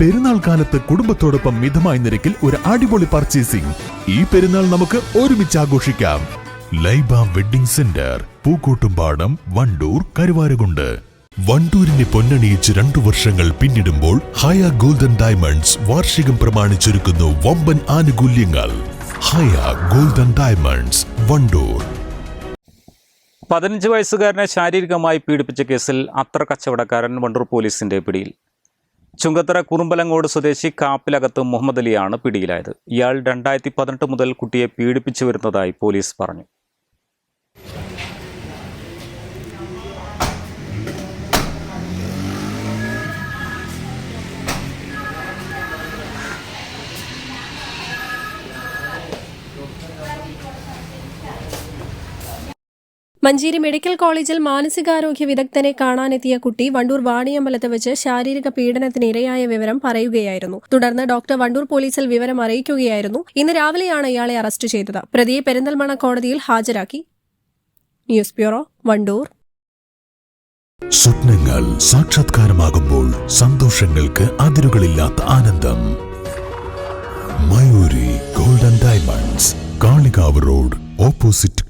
പെരുന്നാൾ കാലത്ത് കുടുംബത്തോടൊപ്പം മിതമായ നിരക്കിൽ ഒരു അടിപൊളി പർച്ചേസിംഗ് ഈ പെരുന്നാൾ നമുക്ക് ഒരുമിച്ച് ആഘോഷിക്കാം. Laiba wedding centre Pookkottumpadam Wandoor Karuvarakundu. വണ്ടൂരിനെ പൊന്നണിയിച്ച് രണ്ടു വർഷങ്ങൾ പിന്നിടുമ്പോൾ ഹയ ഗോൾഡൻ ഡയമണ്ട്സ് വാർഷികം പ്രമാണിച്ചൊരുക്കുന്നു വമ്പൻ ആനുകൂല്യങ്ങൾ. Haya Golden Diamonds Wandoor. പതിനഞ്ച് വയസ്സുകാരനെ ശാരീരികമായി പീഡിപ്പിച്ച കേസിൽ അത്ര കച്ചവടക്കാരൻ വണ്ടൂർ പോലീസിന്റെ പിടിയിൽ. ചുങ്കത്തറ കുറുമ്പലങ്ങോട് സ്വദേശി കാപ്പിലകത്ത് മുഹമ്മദ് അലിയാണ് പിടിയിലായത്. ഇയാൾ രണ്ടായിരത്തി പതിനെട്ട് മുതൽ കുട്ടിയെ പീഡിപ്പിച്ചു വരുന്നതായി പോലീസ് പറഞ്ഞു. മഞ്ചേരി മെഡിക്കൽ കോളേജിൽ മാനസികാരോഗ്യ വിദഗ്ധനെ കാണാനെത്തിയ കുട്ടി വണ്ടൂർ വാണിയമ്പലത്ത് വെച്ച് ശാരീരിക പീഡനത്തിന് ഇരയായ വിവരം പറയുകയായിരുന്നു. തുടർന്ന് ഡോക്ടർ വണ്ടൂർ പോലീസിൽ വിവരം അറിയിക്കുകയായിരുന്നു. ഇന്ന് രാവിലെയാണ് ഇയാളെ അറസ്റ്റ് ചെയ്തത്. പ്രതിയെ പെരിന്തൽമണ്ണ കോടതിയിൽ ഹാജരാക്കി. News bureau Wandoor. സ്വപ്നങ്ങൾ സാക്ഷാത്കാരമാകുമ്പോൾ സന്തോഷങ്ങൾക്ക് അതിരുകളില്ലാത്ത ആനന്ദം. Mayuri golden diamonds Kalikavu road opposite